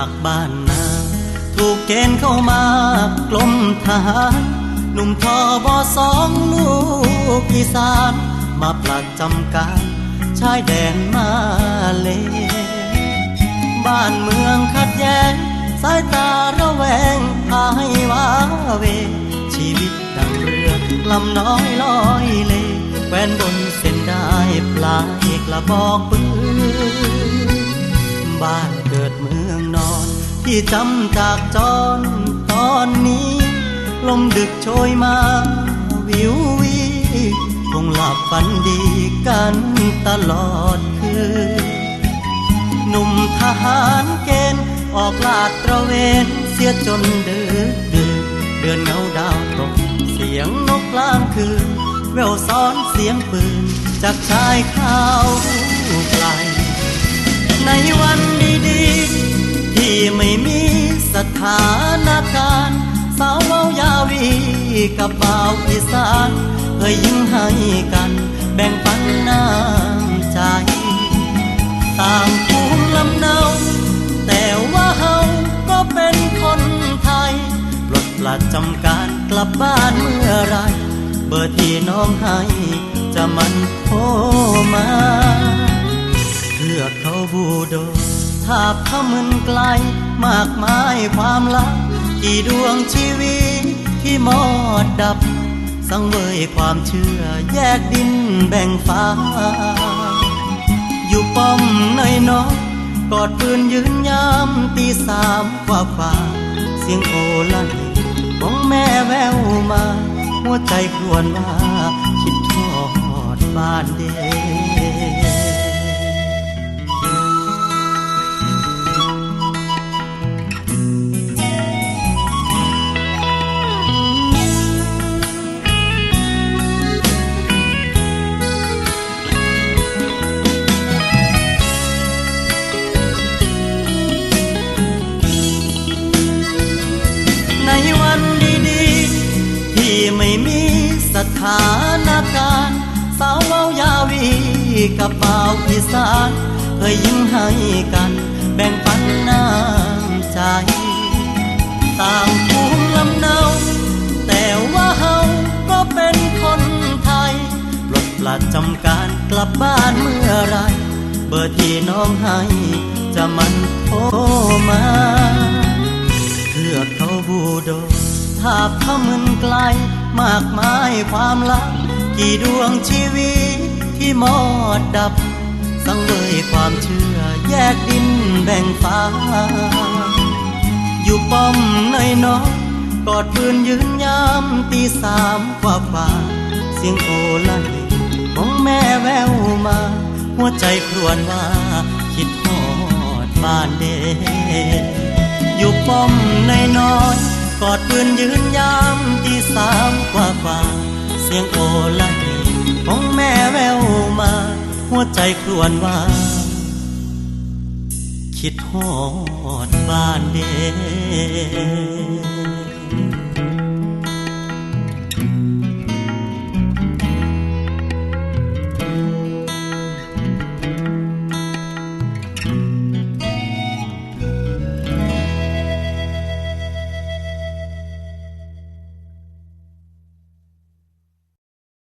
ากบ้านนา ถูกเกณฑ์เข้ามากลมทหารหนุ่มทอบอสองลูกอีสาน มาปลัดจำการชายแดนมาเล บ้านเมืองขัดแย้ง สายตาระแวงพาให้ว้าเว ชีวิตดังเรือลำน้อยลอยเลแฟนบนเส้นได้ปลายกระบอกปืนบ้านเกิด ที่จำจากจรตอนนี้ ลมดึกโชยมา วิววีคงหลับฝันดีกันตลอดคืนหนุ่มทหารเกณฑ์ออกลาดตระเวนเสียจนดึกดื่นเดือนเงาดาวตก เสียงนกกลางคืนแววซ้อนเสียงปืนจากชายข้าว ถานการณ์สาวเว้ายาวีกับบ่าวอีสานเคยยิ้มให้กันแบ่งปันน้ำใจ ต่างภูมิลำเนาแต่ว่าเฮาก็เป็นคนไทยปลดปลัดจำการกลับบ้านเมื่อไร เบอร์ที่น้องให้จะมันโทรมาเทือเขาบูโดาบขามึนไกล มากมายความลับกี่ดวงชีวิตที่มอดดับ สังเวยความเชื่อแยกดินแบ่งฟ้า อยู่ป้อมในนอกกอดปืนยืนยามตีสามกว่าฝ่า เสียงโอลั่นของแม่แววมา หัวใจควญว่าคิดทอดบ้านเดใไม่มีสถานการณ์ สาวเว้ายาวีกับเบ่าวอีสานเคยยิ้มให้กัน แบ่งปันน้ำใจ ต่างภูมิลำเนาแต่ว่าเฮาก็เป็นคนไทยปลดปลัดจำการกลับบ้านเมื่อไร เบอร์ที่น้องให้จะมันโทรมาเทือเขาบูโด ทาบเขามึนไกล มากมายความลับ กี่ดวงชีวิตที่หมอดดับ สังเวยความเชื่อแยกดินแบ่งฟ้า อยู่ป้อมในนอกกอดปืนยืนยามตีสามกว่าฝ่าเสียงโอลันของแม่แววมา หัวใจครวญว่า คิดทอดบ้านเดอยู่ป้อมในน้อย กอดปืนยืนยามตีสามกว่าฝ่าเสียงโอละหีของแม่แววมา หัวใจครวญว่า คิดหอดบ้านเด้